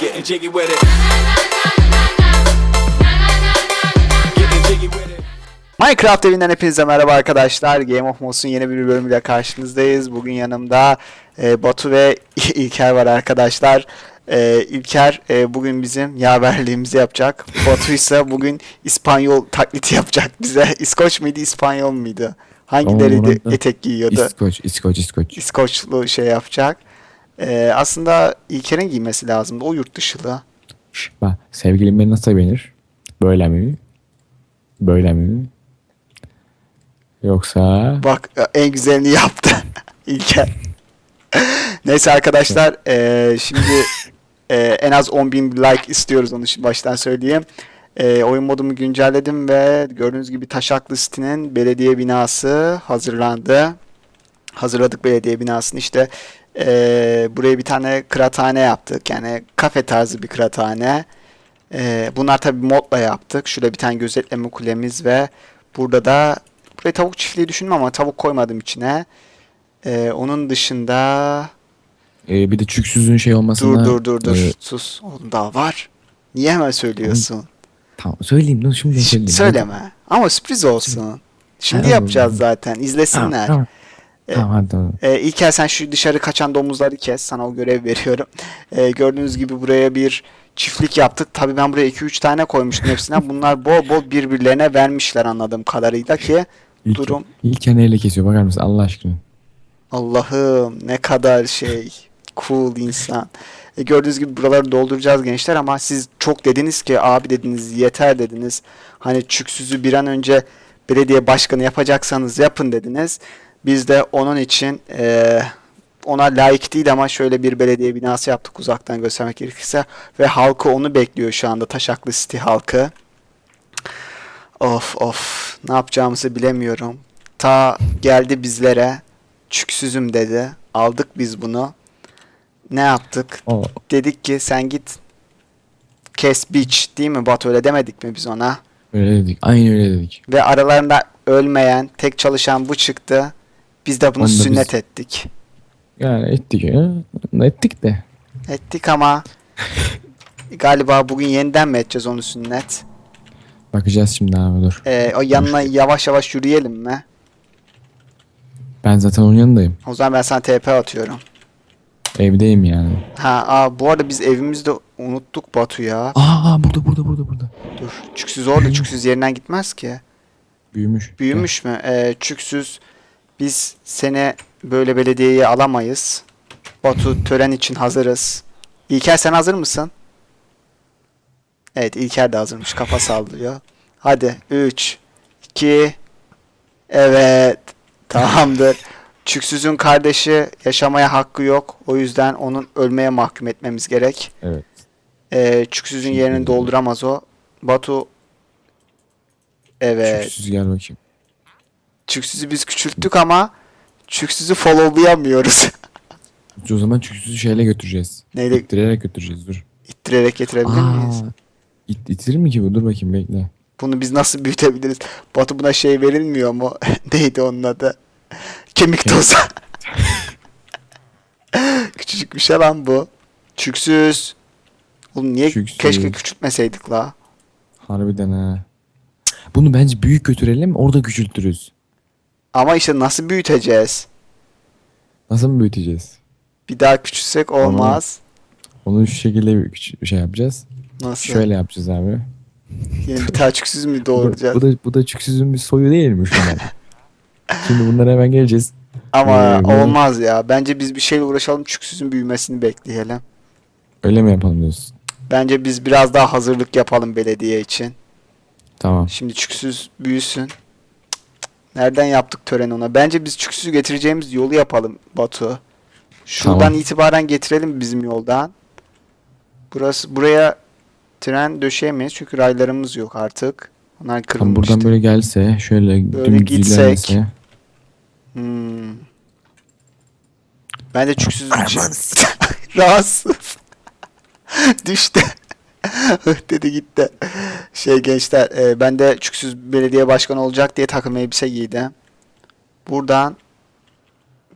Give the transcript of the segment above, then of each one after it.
Getting jiggy with it. Getting jiggy with it. Minecraft evinden hepinize merhaba arkadaşlar. Game of Mods'un yeni bir bölümüyle karşınızdayız. Bugün yanımda e, Batu ve İlker var arkadaşlar. E, İlker e, bugün bizim yaverliğimizi yapacak. Batu ise bugün İspanyol taklidi yapacak bize. İskoç muydu, İspanyol muydu? Hangi orada. etek giyiyordu? İskoç, İskoç, İskoç. İskoçlu şey yapacak. E, aslında İlker'in giymesi lazımdı. O yurt dışılı. Bak sevgilim beni nasıl beğenir? Böyle mi? Böyle mi? Yoksa Bak e, en güzelini yaptı İlker. Neyse arkadaşlar e, şimdi e, en az 10.000 like istiyoruz onu baştan söyleyeyim. E, oyun modumu güncelledim ve gördüğünüz gibi Taşaklı City'nin belediye binası hazırlandı. Hazırladık belediye binasını işte e, buraya bir tane kıraathane yaptık yani kafe tarzı bir kıraathane. E, bunlar tabi modla yaptık. Şurada bir tane gözetleme kulemiz ve burada da buraya tavuk çiftliği düşündüm ama tavuk koymadım içine. E, onun dışında e, bir de çüksüzün şey olmasına... dur dur dur dur e, sus oğlum daha var. Niye hemen söylüyorsun? tamam söyleyeyim dur şimdi söyleyeyim. Söyleme. Ama sürpriz olsun. Şimdi Tamam. yapacağız zaten. Tamam, İzlesinler. tamam. E, Tamam hadi tamam. Ee, İlker sen şu dışarı kaçan domuzları kes. Sana o görev veriyorum. Ee, gördüğünüz gibi buraya bir çiftlik yaptık. Tabii ben buraya 2-3 tane koymuştum hepsine. Bunlar bol bol birbirlerine vermişler anladığım kadarıyla ki İlk, durum- İlk neyle kesiyor bakar mısın Allah aşkına? Allah'ım ne kadar şey cool insan. E, gördüğünüz gibi buraları dolduracağız gençler ama siz çok dediniz ki abi dediniz yeter dediniz. Hani çüksüzü bir an önce belediye başkanı yapacaksanız yapın dediniz. Biz de onun için e, ona layık değil ama şöyle bir belediye binası yaptık uzaktan göstermek gerekirse ve halkı onu bekliyor şu anda Taşaklı City halkı. Of of ne yapacağımızı bilemiyorum. Ta geldi bizlere çüksüzüm dedi. Aldık biz bunu. Ne yaptık? O, Dedik ki sen git kes biç değil mi Batu öyle demedik mi biz ona? öyle dedik. Aynı öyle dedik. Ve aralarında ölmeyen tek çalışan bu çıktı. Biz de bunu Onu da biz- sünnet ettik. Yani ettik ya. Ettik de. Ettik ama galiba bugün yeniden mi edeceğiz onu sünnet? Bakacağız şimdi abi dur. Ee, o yanına yavaş yavaş yürüyelim mi? Ben zaten onun yanındayım. O zaman ben sana TP atıyorum. Evdeyim yani. Ha, aa, bu arada biz evimizde unuttuk Batu ya. Aa, aa burada burada burada burada. Dur. Çüksüz orada. Çüksüz yerinden gitmez ki. Büyümüş. Büyümüş mü? Ee, çüksüz. Biz seni böyle belediyeye alamayız. Batu tören için hazırız. İlker sen hazır mısın? Evet İlker de hazırmış. Kafa sallıyor. Hadi 3 2 Evet. Tamamdır. Çüksüz'ün kardeşi yaşamaya hakkı yok. O yüzden onun ölmeye mahkum etmemiz gerek. Evet. Ee, Çüksüz'ün yerini dolduramaz o. Batu Evet. Çüksüz gel bakayım. Çüksüz'ü biz küçülttük ama Çüksüz'ü followlayamıyoruz. O zaman çüksüzü şeyle götüreceğiz. Neyle İttirerek götüreceğiz dur. ittirerek getirebilir miyiz? it, itirir mi ki bu? Dur bakayım bekle. Bunu biz nasıl büyütebiliriz? Batu buna şey verilmiyor mu? Neydi onun adı? Kemik tozu. Küçücük bir şey lan bu. Çüksüz. Oğlum niye Çüksüz. keşke küçültmeseydik la? Harbiden ha. Bunu bence büyük götürelim orada küçültürüz. Ama işte nasıl büyüteceğiz? Nasıl mı büyüteceğiz? Bir daha küçülsek olmaz. Onu şu şekilde bir şey yapacağız. Nasıl? Şöyle yapacağız abi. Yine bir daha çüksüz mü Bu, doğuracağız? bu da bu da çüksüzün bir soyu değil mi şu an? Şimdi bunlara hemen geleceğiz. Ama Ee, olmaz ya. Bence biz bir şeyle uğraşalım çüksüzün büyümesini bekleyelim. Öyle mi yapalım diyorsun? Bence biz biraz daha hazırlık yapalım belediye için. Tamam. Şimdi çüksüz büyüsün. Nereden yaptık tören ona? Bence biz çüksüzü getireceğimiz yolu yapalım Batu. Şuradan Tamam. itibaren getirelim bizim yoldan. Burası buraya tren döşeyemeyiz çünkü raylarımız yok artık. Onlar Tam kırılmıştı. buradan böyle gelse şöyle Böyle dümdüz gitsek. ilerlese. Hmm. Ben de çüksüz Rahatsız. Düştü. Dedi gitti. Şey gençler e, ben de çüksüz belediye başkanı olacak diye takım elbise giydim. Buradan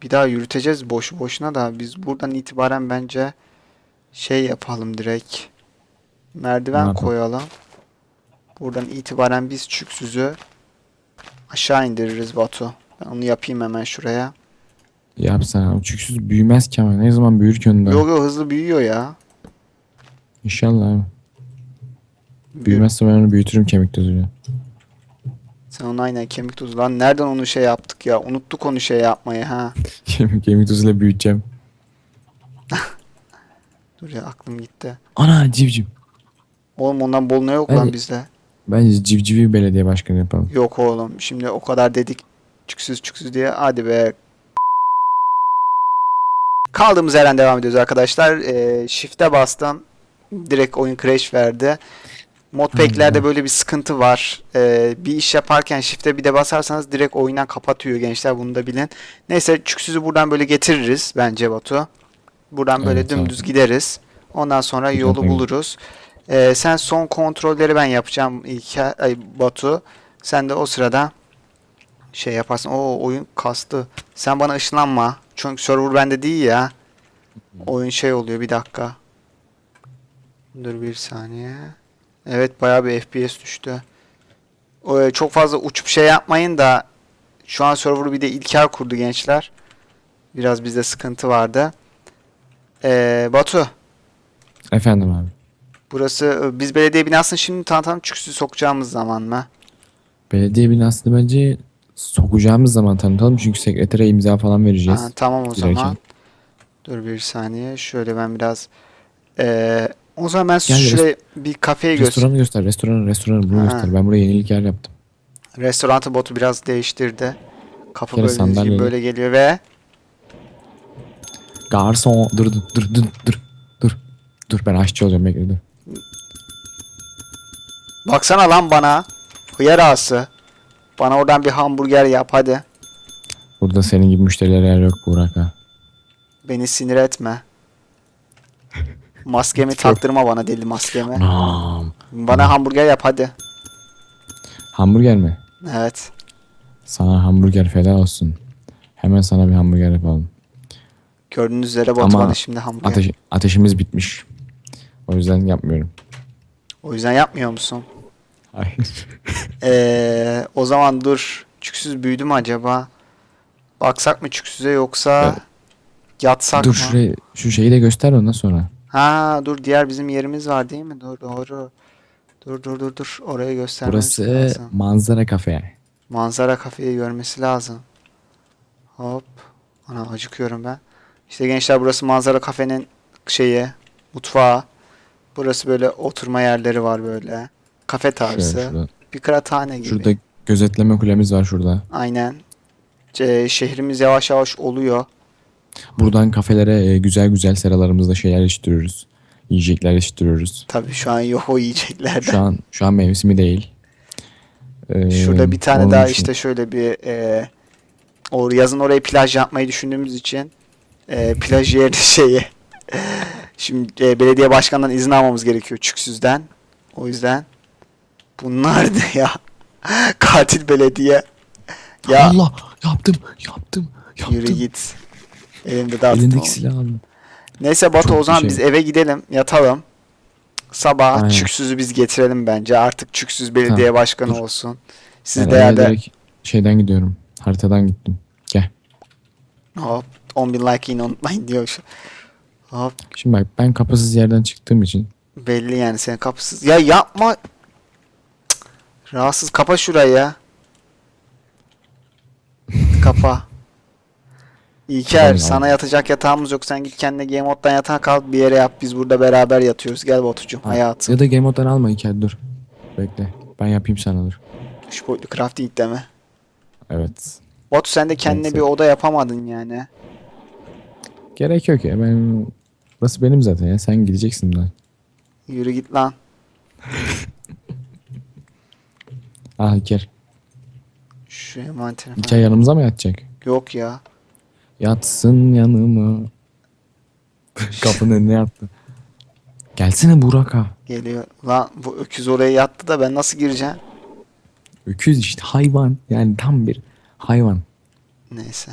bir daha yürüteceğiz boşu boşuna da biz buradan itibaren bence şey yapalım direkt. Merdiven yapalım? koyalım. Buradan itibaren biz çüksüzü aşağı indiririz Batu. Ben onu yapayım hemen şuraya. Yapsana. Çüksüz büyümez ki ama. Ne zaman büyür ki onda? Yok yok hızlı büyüyor ya. İnşallah abi. Büyümezse ben onu büyütürüm kemik tozuyla. Sen onu aynen kemik tozu. Lan nereden onu şey yaptık ya? Unuttuk onu şey yapmayı ha. kemik, kemik tozuyla büyüteceğim. Dur ya aklım gitti. Ana civciv. Oğlum ondan bol ne yok Hadi. lan bizde. Bence civcivi belediye başkanı yapalım. Yok oğlum şimdi o kadar dedik çüksüz çüksüz diye hadi be. Kaldığımız yerden devam ediyoruz arkadaşlar. Ee, shift'e bastım. Direkt oyun crash verdi. Modpack'lerde böyle bir sıkıntı var. Ee, bir iş yaparken shift'e bir de basarsanız direkt oyundan kapatıyor gençler bunu da bilin. Neyse çüksüzü buradan böyle getiririz bence Batu. Buradan böyle Evet, dümdüz abi. gideriz. Ondan sonra yolu buluruz. Ee, sen son kontrolleri ben yapacağım ilk ay Batu. Sen de o sırada şey yaparsın. O oyun kastı. Sen bana ışınlanma. Çünkü server bende değil ya. Oyun şey oluyor bir dakika. Dur bir saniye. Evet bayağı bir FPS düştü. O, e, çok fazla uçup şey yapmayın da şu an server'ı bir de İlker kurdu gençler. Biraz bizde sıkıntı vardı. Ee, Batu Efendim abi. burası e, biz belediye binasını şimdi tanıtalım çüksü sokacağımız zaman mı? Belediye binasını bence sokacağımız zaman tanıtalım. Çünkü sekretere imza falan vereceğiz. Ha, tamam o Girerken. zaman. Dur bir saniye. Şöyle ben biraz ee, o zaman ben Gel, şuraya bir kafeyi göster. Restoranı göster. Restoranı, restoranı bunu Ha. göster. Ben buraya yenilik yer yaptım. Restorantı botu biraz değiştirdi. Kapı böyle gibi sandalyeli. böyle geliyor ve Garson. Dur dur dur dur dur. Dur. Dur ben aşçı olacağım bekle dur. baksana lan bana. Hıyar ağası. Bana oradan bir hamburger yap hadi. Burada senin gibi müşteriler yer yok Burak ha. Beni sinir etme. Maskemi taktırma bana deli maskemi. Anam. Bana hamburger yap hadi. Hamburger mi? Evet. Sana hamburger feda olsun. Hemen sana bir hamburger yapalım. Gördüğünüz üzere Batu Ama bana şimdi hamburger. Ateş, ateşimiz bitmiş. O yüzden yapmıyorum. O yüzden yapmıyor musun? Hayır. Ee, o zaman dur. Çüksüz büyüdü mü acaba? Baksak mı çüksüze yoksa yatsak Dur mı? şurayı, şu şeyi de göster ondan sonra. Ha dur diğer bizim yerimiz var değil mi? Dur doğru. Dur dur dur dur. Orayı göstermemiz Burası lazım. manzara kafe. Manzara kafeyi görmesi lazım. Hop. Ana acıkıyorum ben. İşte gençler burası manzara kafenin şeyi. Mutfağı. Burası böyle oturma yerleri var böyle. Kafe Şöyle, tarzı. şurada, Bir kıraathane gibi. şurada gözetleme kulemiz var şurada. Aynen. Ce- şehrimiz yavaş yavaş oluyor. Buradan kafelere e, güzel güzel seralarımızda şeyler yetiştiriyoruz. Yiyecekler yetiştiriyoruz. Tabii şu an yok o yiyeceklerden. Şu an şu an mevsimi değil. Ee, Şurada bir tane daha için- işte şöyle bir e, o yazın oraya plaj yapmayı düşündüğümüz için e, plaj yerine şeyi şimdi e, belediye başkanından izin almamız gerekiyor Çüksüz'den. O yüzden bunlar ne ya? Katil belediye. Ya Allah yaptım yaptım yaptım. yürü git. Elimde dağıttım. Elindeki silahı aldım. Neyse Batu Çok o zaman şey. biz eve gidelim yatalım. Sabah Aynen. Çüksüz'ü biz getirelim bence. Artık Çüksüz belediye Tamam, başkanı dur. olsun. Siz Ben de yerde şeyden gidiyorum. Haritadan gittim. Gel. hop 10 bin like yine unutmayın diyor. şu. Hop Şimdi bak ben kapısız yerden çıktığım için belli yani senin kapısız. Ya yapma. Cık. Rahatsız kapa şurayı ya. Kapa. İlker sana yatacak yatağımız yok. Sen git kendine game moddan yatağa kal bir yere yap. Biz burada beraber yatıyoruz. Gel Batucuğum Ha, hayatım. ya da Game Mode'dan alma hikaye dur. Bekle. Ben yapayım sana dur. Üç boyutlu crafting deme. Evet. Batu sen de kendine Neyse. bir oda yapamadın yani. Gerek yok ya ben Burası benim zaten ya sen gideceksin lan. Yürü git lan. Ah İlker. Şu envanterim. İlker yanımıza mı yatacak? Yok ya. Yatsın yanıma. Kapının önüne yattı. Gelsene Burak ha. Geliyor. Lan bu öküz oraya yattı da ben nasıl gireceğim? Öküz işte hayvan. Yani tam bir hayvan. Neyse.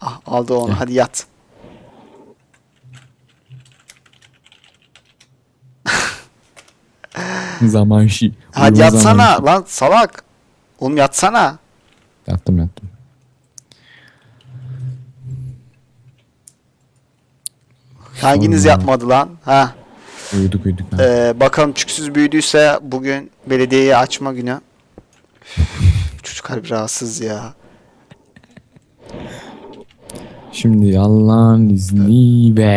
Ah, aldı onu. Gel. Hadi yat. Zaman şi. Hadi yatsana lan salak. Oğlum yatsana. Yattım yattım. Hanginiz Sorma. yatmadı lan? Ha. Uyuduk uyuduk. ha. Ee, bakalım çüksüz büyüdüyse bugün belediyeyi açma günü. Çocuk harbi rahatsız ya. Şimdi Allah'ın izniyle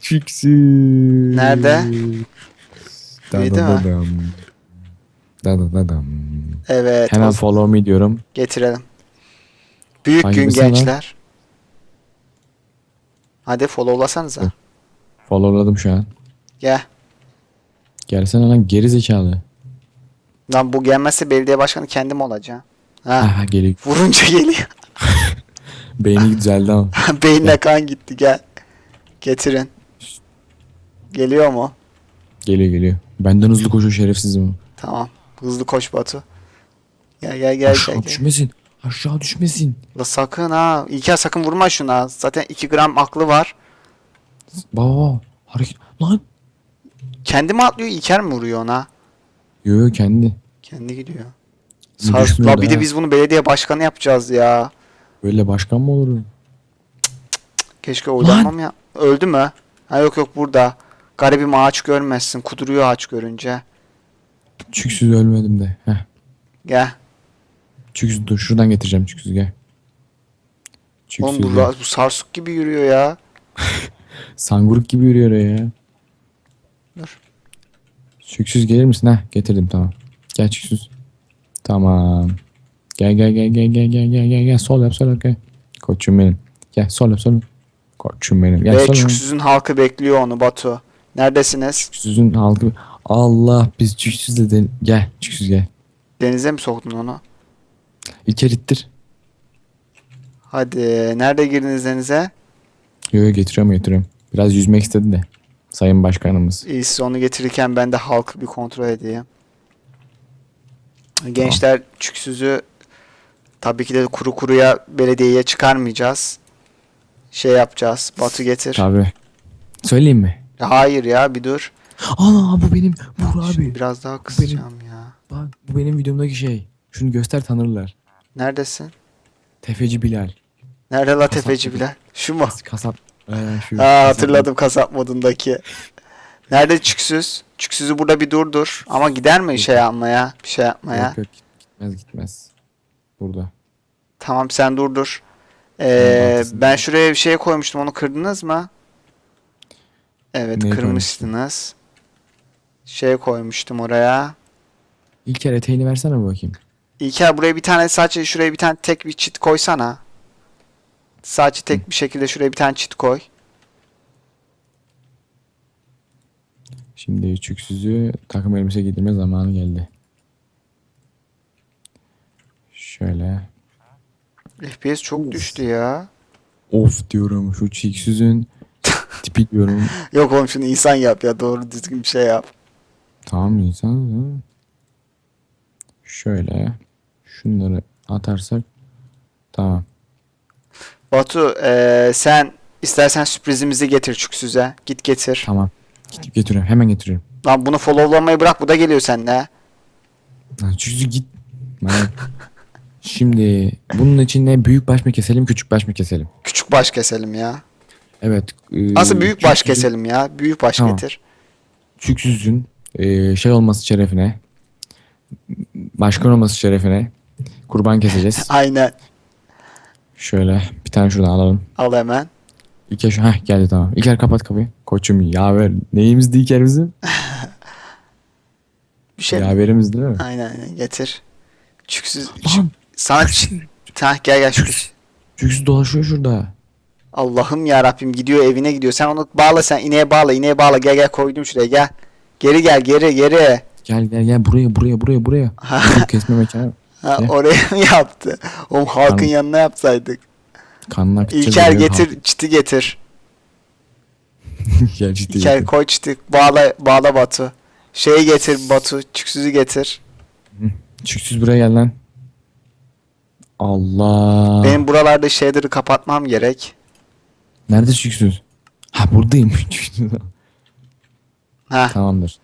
çıksın. Nerede? Da Büyüdü da mü? da. Da da da. Evet. Hemen follow me diyorum. getirelim. Büyük Hangi gün birisi lan? Hadi followlasanıza. Dur. Followladım şu an. Gel. Gelsene lan geri zekalı. Lan bu gelmezse belediye başkanı kendim olacağım. Ha. Aha geliyor. Vurunca geliyor. Beyni düzeldi ama. Beynine kan gitti gel. Getirin. Geliyor mu? Geliyor geliyor. Benden hızlı koşuyor şerefsizim. Tamam. Hızlı koş Batu. Gel gel gel Aşağı gel. gel. düşmesin. Aşağı düşmesin. La sakın ha. İlker sakın vurma şuna. Zaten 2 gram aklı var. Baba hareket. Lan. Kendi mi atlıyor İlker mi vuruyor ona? Yo yo kendi. Kendi gidiyor. Sars düşmüyor la bir da de ha. biz bunu belediye başkanı yapacağız ya. Böyle başkan mı olur? Keşke oynamam ya. Öldü mü? Ha yok yok burada. Garibim ağaç görmezsin. Kuduruyor ağaç görünce. Çüksüz ölmedim de. Heh. Gel. Çüksüz dur şuradan getireceğim çüksüz gel. Oğlum Çüksüz bu, gel. bu sarsuk gibi yürüyor ya. Sanguruk gibi yürüyor ya. Dur. Çüksüz gelir misin? Heh getirdim tamam. Gel çüksüz. Tamam. Gel gel gel gel gel gel gel gel gel sol yap sol yap gel. Koçum benim. Gel sol yap sol yap. Koçum benim. Gel Ve sol yap. Çüksüz'ün halkı bekliyor onu Batu. Neredesiniz? Çüksüzün halkı. Allah biz çüksüzle de gel çüksüz gel. Denize mi soktun onu? İçeri ittir. Hadi. Nerede girdiniz denize? Yo yo getiriyorum getiriyorum. Biraz yüzmek istedi de. Sayın Başkanımız. İyi siz onu getirirken ben de halkı bir kontrol edeyim. Gençler Çüksüz'ü tabii ki de kuru kuruya belediyeye çıkarmayacağız. Şey yapacağız. Batu getir. Tabi. Söyleyeyim mi? Hayır ya bir dur. Ana bu benim. Vur Şimdi abi. biraz daha kısacağım ya. Bak bu benim videomdaki şey. Şunu göster tanırlar. Neredesin? Tefeci Bilal. Nerede la Kasap tefeci. Bilal? Şu mu? Kasap. Ee, şu Ha hatırladım kasap modundaki. Nerede Çüksüz? Çüksüz'ü burada bir durdur. Ama gider mi şey yapmaya? Bir şey yapmaya? Yok yok gitmez gitmez. Burada. Tamam sen durdur. Ee, ben şuraya bir şey koymuştum. Onu kırdınız mı? Evet Neyi kırmıştınız. Şey koymuştum oraya. İlker eteğini versene bakayım. İlker buraya bir tane sadece şuraya bir tane tek bir çit koysana. Sadece tek bir şekilde şuraya bir tane çit koy. Şimdi çüksüzü takım elbise giydirme zamanı geldi. Şöyle. FPS çok düştü ya. Of diyorum şu çiksüzün tipi diyorum. Yok oğlum şunu insan yap ya. Doğru düzgün bir şey yap. Tamam insan. Şöyle. Şunları atarsak. Tamam. Batu eee, sen istersen sürprizimizi getir Çüksüz'e. Git getir. Tamam. Gidip getiriyorum. Hemen getiriyorum. Lan bunu followlamayı bırak bu da geliyor seninle. Lan çüksüzü git. Manyak. Şimdi bunun için ne büyük baş mı keselim küçük baş mı keselim? Küçük baş keselim ya. Evet. e, Nasıl büyük baş çüksüzün- keselim ya? Büyük baş Tamam. getir. Çüksüzün e, şey olması şerefine başkan olması şerefine kurban keseceğiz. Aynen. Şöyle bir tane şuradan alalım. Al hemen. İlker şu heh geldi tamam. İlker kapat kapıyı. Koçum yaver. Neyimizdi İlker bizim? Bir şey. Yaverimiz değil mi? Aynen aynen getir. Çüksüz. Lan Sana Hah, gel gel Çüksüz. Çüksüz dolaşıyor şurada. Allah'ım ya Rabbim gidiyor evine gidiyor. Sen onu bağla sen ineğe bağla ineğe bağla gel gel koydum şuraya gel. Geri gel geri geri. Gel gel gel buraya buraya buraya buraya. Bu kesme mekanı. Ha, oraya mı yaptı? Oğlum halkın Tamam. yanına yapsaydık. Kanına. İlker getir çiti getir. Gel ciddi İlker getir. koy çiti bağla bağla Batu. Şeyi getir Batu çüksüzü getir. Çüksüz buraya gel lan. Allah. Benim buralarda shader'ı kapatmam gerek. Nerede çüksüz? Ha buradayım. Heh. Tamamdır.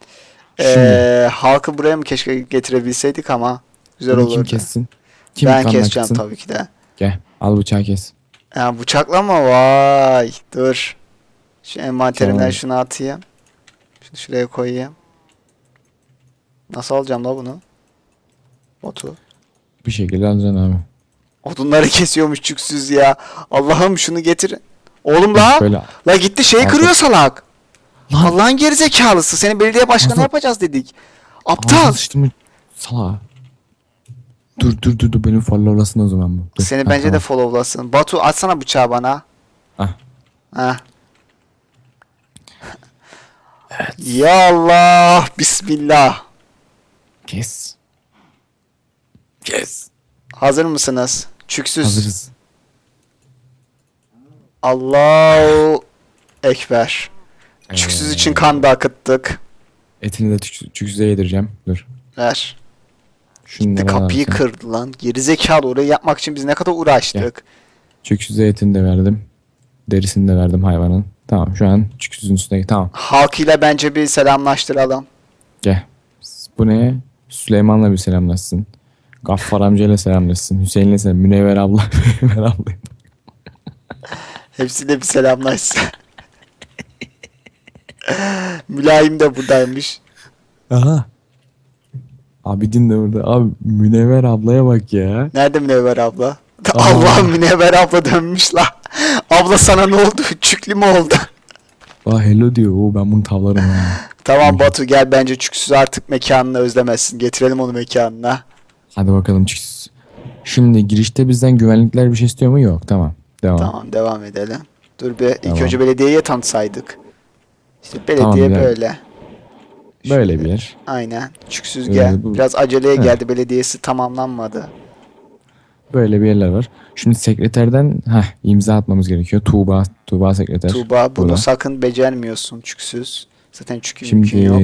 Şimdi Ee, halkı buraya mı keşke getirebilseydik ama güzel bunu kim kessin? Kim ben keseceğim tabii ki de. Gel al bıçağı kes. Ya bıçakla mı? Vay. Dur. Şu envanterimden Tamam. şunu atayım. Şunu şuraya koyayım. Nasıl alacağım la bunu? Otu. Bir şekilde alacaksın abi. Odunları kesiyormuş çüksüz ya. Allah'ım şunu getir. Oğlum la. Böyle. La gitti şeyi Aldım. kırıyor salak. Lan Allah'ın gerizekalısı. Seni belediye başkanı Nasıl? yapacağız dedik. Aptal. Aptal. Sıçtım sala. Dur dur dur dur benim followlasın o zaman bu. Dur. Seni Ha, bence de tamam. followlasın. Batu atsana bıçağı bana. Ah. Heh. Ya Allah. Bismillah. Kes. Kes. Hazır mısınız? Çüksüz. Hazırız. Allahu Ekber. Çüksüz Ee, için kan da akıttık. Etini de çük- çüksüze yedireceğim. Dur. Ver. Şunları De kapıyı sen. kırdı lan. Gerizekalı orayı yapmak için biz ne kadar uğraştık. Çüksüze etini de verdim. Derisini de verdim hayvanın. Tamam şu an çüksüzün üstüne. Tamam. Halk ile bence bir selamlaştıralım. Gel. Bu ne? Süleyman'la bir selamlaşsın. Gaffar amcayla selamlaşsın. Hüseyin'le selam. Münevver abla. Münevver abla. Hepsiyle bir selamlaşsın. Mülayim de buradaymış. Aha. Abidin de burada. Abi Münevver ablaya bak ya. Nerede Münevver abla? Aa. Allah Münevver abla dönmüş la. Abla sana ne oldu? Çüklü mü oldu? Aa hello diyor. Oo, ben bunu tavlarım ha. tamam Batu gel bence çüksüz artık mekanını özlemezsin. Getirelim onu mekanına. Hadi bakalım çıksın. Şimdi girişte bizden güvenlikler bir şey istiyor mu? Yok. Tamam. Devam. Tamam devam edelim. Dur bir Tamam. ilk önce belediyeye tanıtsaydık. İşte belediye Tamam, güzel. böyle. Böyle bir yer. Aynen. Çüksüz Ee, gel. bu- Biraz aceleye Heh. geldi. Belediyesi tamamlanmadı. Böyle bir yerler var. Şimdi sekreterden heh, imza atmamız gerekiyor. Tuğba, Tuğba sekreter. Tuğba bunu Burada. sakın becermiyorsun çüksüz. Zaten çükü mümkün Şimdi yok.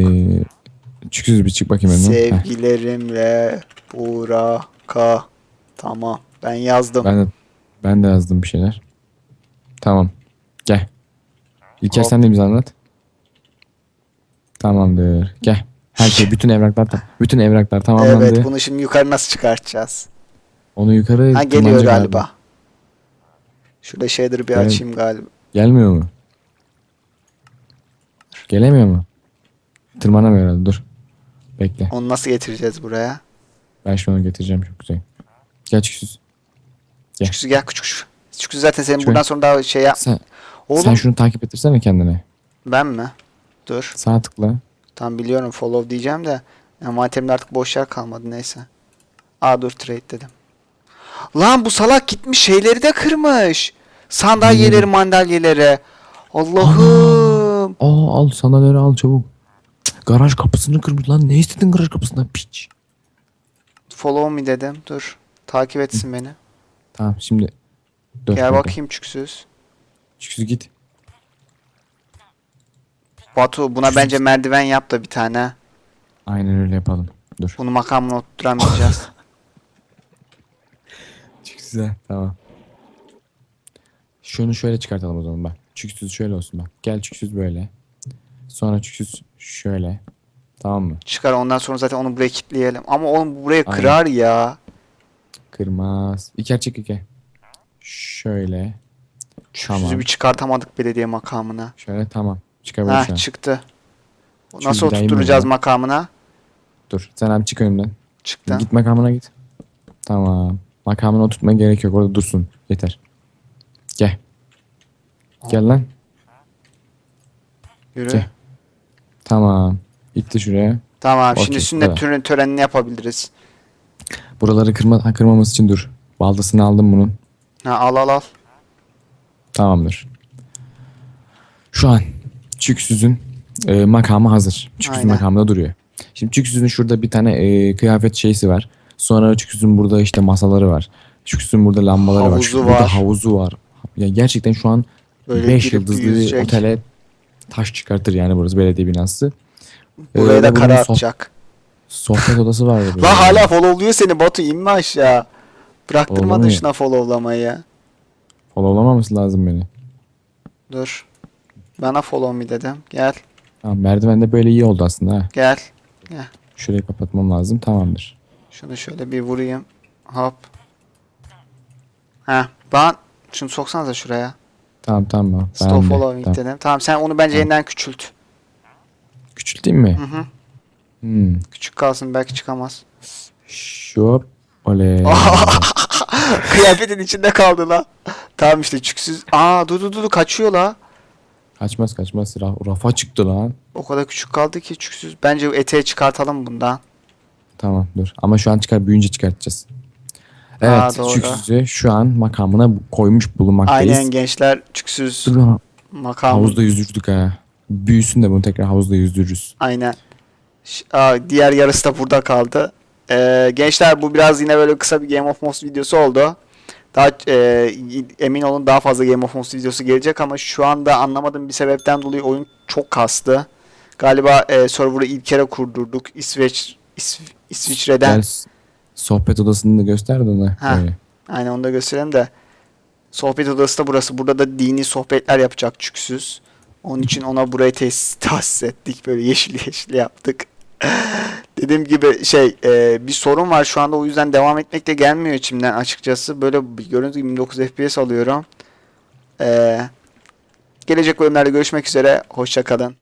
çüksüz bir çık bakayım. Heh, Sevgilerimle Burak'a. Tamam. Ben yazdım. ben de ben de yazdım bir şeyler. Tamam. Gel. İlker Hop. sen de imza anlat. Tamamdır. Gel. Her şey bütün evraklar ta- bütün evraklar tamamlandı. Evet bunu şimdi yukarı nasıl çıkartacağız? Onu yukarı Ha geliyor tırmanacak galiba. abi. Şurada shader'ı bir Evet. açayım galiba. Gelmiyor mu? Gelemiyor mu? Tırmanamıyor herhalde. Dur. Bekle. Onu nasıl getireceğiz buraya? Ben şunu getireceğim çok güzel. Gel çıksız. Gel. Çüksüz gel küçük. Çüksüz zaten senin Şöyle. buradan sonra daha şey yap. Sen, Oğlum sen şunu takip ettirsene kendine. ben mi? Dur. Sağ tıkla. Tam biliyorum follow diyeceğim de envanterimde artık boş yer kalmadı neyse. Aa dur trade dedim. Lan bu salak gitmiş şeyleri de kırmış. Sandalyeleri Neleri? mandalyeleri. Allah'ım. Aa al sandalyeleri al çabuk. Cık, Garaj kapısını kırmış lan. Ne istedin garaj kapısından piç. Follow me dedim. Dur. Takip etsin beni. Tamam şimdi. Dur, Gel bakayım çüksüz. Çıksız git. Batu buna bence merdiven yap da bir tane. Aynen öyle yapalım. Dur. Bunu makamına otturamayacağız. Çıksız tamam. Şunu şöyle çıkartalım o zaman bak. Çıksız şöyle olsun bak. Gel çıksız böyle. Sonra çıksız şöyle. Tamam mı? Çıkar ondan sonra zaten onu buraya kilitleyelim. Ama oğlum bu burayı Aynen. kırar ya. Kırmaz. İker çık İker. Şöyle. Çüksüzü Tamam. bir çıkartamadık belediye makamına. Şöyle tamam. Çıkabilir şu Heh an. çıktı. Şu Nasıl bir daha oturtturacağız makamına? Dur. Sen abi çık önümden. Çıktı. Git makamına git. Tamam. Makamına oturtmaya gerek yok. Orada dursun. Yeter. Gel. Gel lan. Yürü. Gel. Tamam. Gitti şuraya. Tamam Okey, şimdi sünnet tören- törenini yapabiliriz. Buraları kırma, ha, kırmamız için dur. Baldasını aldım bunun. Ha, al al al. Tamamdır. Şu an Çüksüz'ün e, makamı hazır. Çüksüz Aynen. makamında duruyor. Şimdi Çüksüz'ün şurada bir tane e, kıyafet şeysi var. Sonra Çüksüz'ün burada işte masaları var. Çüksüz'ün burada lambaları var. Havuzu Şu- Burada var. havuzu var. Ya gerçekten şu an Böyle 5 girip yıldızlı bir otele taş çıkartır yani burası belediye binası. Buraya Ee, da kara soh- atacak. Sohbet odası var. burada. La hala followluyor seni Batu inme aşağı. Bıraktırmadın şuna followlamayı. Followlamaması lazım beni. Dur. Bana follow me dedim. Gel. Tamam merdivende böyle iyi oldu aslında ha. Gel. Şurayı kapatmam lazım tamamdır. Şunu şöyle bir vurayım. Hop. Heh. Ben şunu soksanıza şuraya. Tamam tamam. Stop Ben de. following Tamam. dedim. Tamam sen onu bence Tamam. yeniden küçült. Küçülteyim mi? Hı hı. Hmm. Küçük kalsın belki çıkamaz. Şop. Oley. Kıyafetin içinde kaldı la. Tamam işte çüksüz. Aa dur dur dur kaçıyor la. Kaçmaz kaçmaz. Ra- rafa çıktı lan. O kadar küçük kaldı ki çüksüz. Bence eteği çıkartalım bundan. Tamam dur. Ama şu an çıkar büyüyünce çıkartacağız. Evet doğru. Şükrüzü şu an makamına koymuş bulunmaktayız. Aynen gençler çüksüz Dur lan, makam. Havuzda yüzdürdük ha. Büyüsün de bunu tekrar havuzda yüzdürürüz. Aynen. Ş- Aa, diğer yarısı da burada kaldı. Ee, gençler bu biraz yine böyle kısa bir Game of Thrones videosu oldu. Daha e, emin olun daha fazla Game of Thrones videosu gelecek ama şu anda anlamadığım bir sebepten dolayı oyun çok kastı. Galiba e, server'ı ilk kere kurdurduk. İsveç İsv- İsviçre'den. Gel s- sohbet odasını da göster de ona. Ha. Böyle. Aynen onu da gösterelim de. Sohbet odası da burası. Burada da dini sohbetler yapacak çüksüz. Onun için ona burayı tesis, tahsis ettik. Böyle yeşil yeşil yaptık. Dediğim gibi şey e, bir sorun var şu anda o yüzden devam etmek de gelmiyor içimden açıkçası. Böyle gördüğünüz gibi 29 FPS alıyorum. E, gelecek bölümlerde görüşmek üzere. Hoşça kalın.